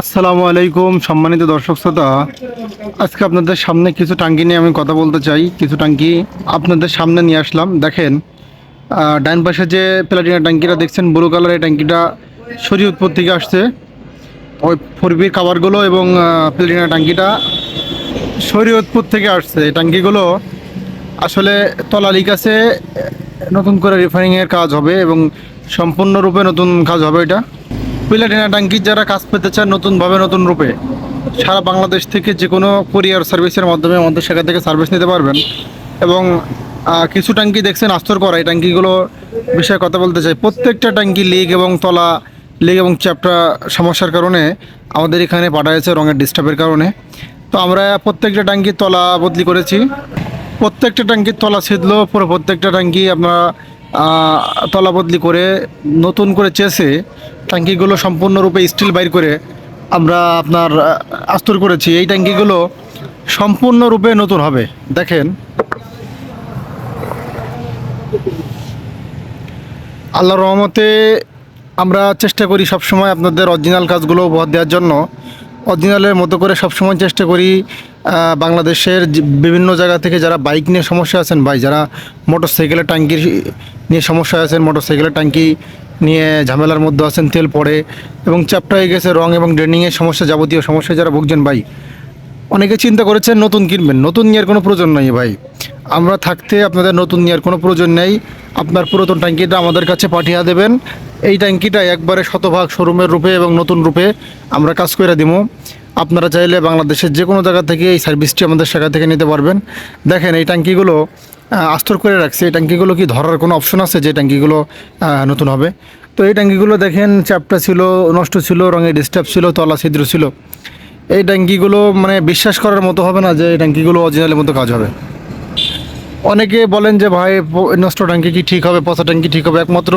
আসসালামু আলাইকুম, সম্মানিত দর্শক শ্রোতা। আজকে আপনাদের সামনে কিছু টাঙ্কি নিয়ে আমি কথা বলতে চাই। কিছু টাঙ্কি আপনাদের সামনে নিয়ে আসলাম। দেখেন ডান পাশে যে প্লাটিনা ট্যাঙ্কিটা দেখছেন, ব্লু কালার এই ট্যাঙ্কিটা শরীয়তপুর থেকে আসছে। ওই ফোরবির খাবারগুলো এবং প্লাটিনা ট্যাঙ্কিটা শরীয়তপুর থেকে আসছে। এই ট্যাঙ্কিগুলো আসলে তলালি কাছে নতুন করে রিফাইনিংয়ের কাজ হবে এবং সম্পূর্ণরূপে নতুন কাজ হবে এটা। প্লাটিনা ট্যাঙ্কির যারা কাজ পেতে চান নতুনভাবে, নতুন রূপে, সারা বাংলাদেশ থেকে যে কোনো কোরিয়ার সার্ভিসের মাধ্যমে আমাদের সেখান থেকে সার্ভিস নিতে পারবেন। এবং কিছু ট্যাঙ্কি দেখছেন আস্তর করা, এই ট্যাঙ্কিগুলো বিষয়ে কথা বলতে চাই। প্রত্যেকটা ট্যাঙ্কি লিক এবং তলা লিক এবং চ্যাপটা সমস্যার কারণে আমাদের এখানে পাঠা হয়েছে রঙের ডিস্টার্বের কারণে। তো আমরা প্রত্যেকটা ট্যাঙ্কির তলা বদলি করেছি। প্রত্যেকটা ট্যাঙ্কির তলা ছিদলো পুরো প্রত্যেকটা ট্যাঙ্কি আপনারা আহ, তলা বদলি করে নতুন করে চেষে ট্যাঙ্কিগুলো সম্পূর্ণরূপে স্টিল বাইর করে আমরা আপনার আস্তর করেছি। এই ট্যাঙ্কিগুলো সম্পূর্ণরূপে নতুন হবে। দেখেন। আল্লাহর রহমতে আমরা চেষ্টা করি সবসময় আপনাদের অরিজিনাল কাজগুলো উপহার দেওয়ার জন্য। অরিজিনালের মতো করে সবসময় চেষ্টা করি বাংলাদেশের বিভিন্ন জায়গা থেকে যারা বাইক নিয়ে সমস্যা আছেন, ভাই, যারা মোটর সাইকেলের ট্যাঙ্কির নিয়ে সমস্যা আছেন মোটর সাইকেলের ট্যাঙ্কি নিয়ে ঝামেলার মধ্যে আছেন, তেল পড়ে এবং চ্যাপটা হয়ে গেছে, রং এবং ড্রেনিংয়ের সমস্যা যাবতীয় সমস্যা যারা ভুগছেন, ভাই, অনেকে চিন্তা করেছেন নতুন কিনবেন। নতুন নেওয়ার কোনো প্রয়োজন নেই, ভাই। আমরা থাকতে আপনাদের নতুন নেওয়ার কোনো প্রয়োজন নেই। আপনার পুরাতন ট্যাঙ্কিটা আমাদের কাছে পাঠিয়ে দেবেন। এই ট্যাঙ্কিটা একবারে শতভাগ শোরুমের রূপে এবং নতুন রূপে আমরা কাজ করে দিব। আপনারা চাইলে বাংলাদেশের যে কোনো জায়গা থেকে এই সার্ভিসটি আমাদের সেখান থেকে নিতে পারবেন। দেখেন, এই ট্যাঙ্কিগুলো আস্তর করে রাখছে। এই ট্যাঙ্কিগুলো কি ধরার কোনো অপশন আছে যে ট্যাঙ্কিগুলো নতুন হবে? তো এই ট্যাঙ্কিগুলো দেখেন চ্যাপটা ছিল, নষ্ট ছিল, রঙে ডিস্টার্ব ছিল, তলা ছিদ্র ছিল। এই ট্যাঙ্কিগুলো মানে বিশ্বাস করার মতো হবে না যে এই ট্যাঙ্কিগুলো অরিজিনালের মতো কাজ হবে। অনেকে বলেন যে, ভাই নষ্ট ট্যাঙ্কি কি ঠিক হবে? পচা ট্যাঙ্কি ঠিক হবে? একমাত্র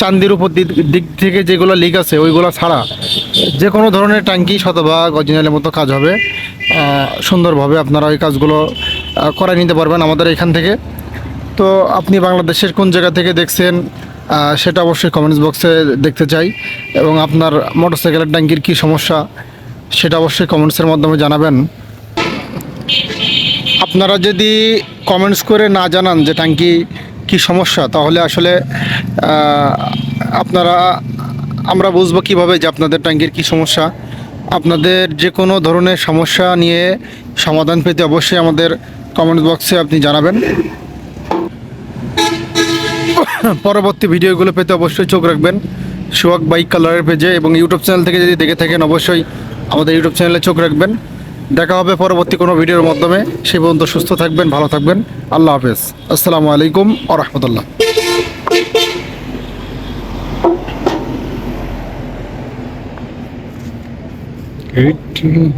চান্দির উপর দিক থেকে যেগুলো লিক আছে, ওইগুলো ছাড়া। যে কোনো ধরনের ট্যাঙ্কি শতভাগ অরিজিনালের মতো কাজ হবে সুন্দরভাবে আপনারা ওই কাজগুলো করায় নিতে পারবেন আমাদের এখান থেকে। তো আপনি বাংলাদেশের কোন জায়গা থেকে দেখছেন সেটা অবশ্যই কমেন্টস বক্সে দেখতে চাই। এবং আপনার মোটরসাইকেলের ট্যাঙ্কির কী সমস্যা, সেটা অবশ্যই কমেন্টসের মাধ্যমে জানাবেন। আপনারা যদি কমেন্টস করে না জানান যে ট্যাঙ্কি কি সমস্যা, তাহলে আসলে আপনারা আমরা বুঝব কীভাবে যে আপনাদের ট্যাঙ্কির কি সমস্যা। আপনাদের যে কোনো ধরনের সমস্যা নিয়ে সমাধান পেতে অবশ্যই আমাদের কমেন্ট বক্সে আপনি জানাবেন। পরবর্তী ভিডিওগুলো পেতে অবশ্যই চোখ রাখবেন। সোয়াক বাইক কালারের পেজে এবং ইউটিউব চ্যানেল থেকে যদি দেখে থাকেন অবশ্যই আমাদের ইউটিউব চ্যানেলে চোখ রাখবেন। দেখা হবে পরবর্তী কোনো ভিডিওর মাধ্যমে। সেই পর্যন্ত সুস্থ থাকবেন, ভালো থাকবেন। আল্লাহ হাফেজ। আসসালামু আলাইকুম আ রহমতুল্লাহ। Good to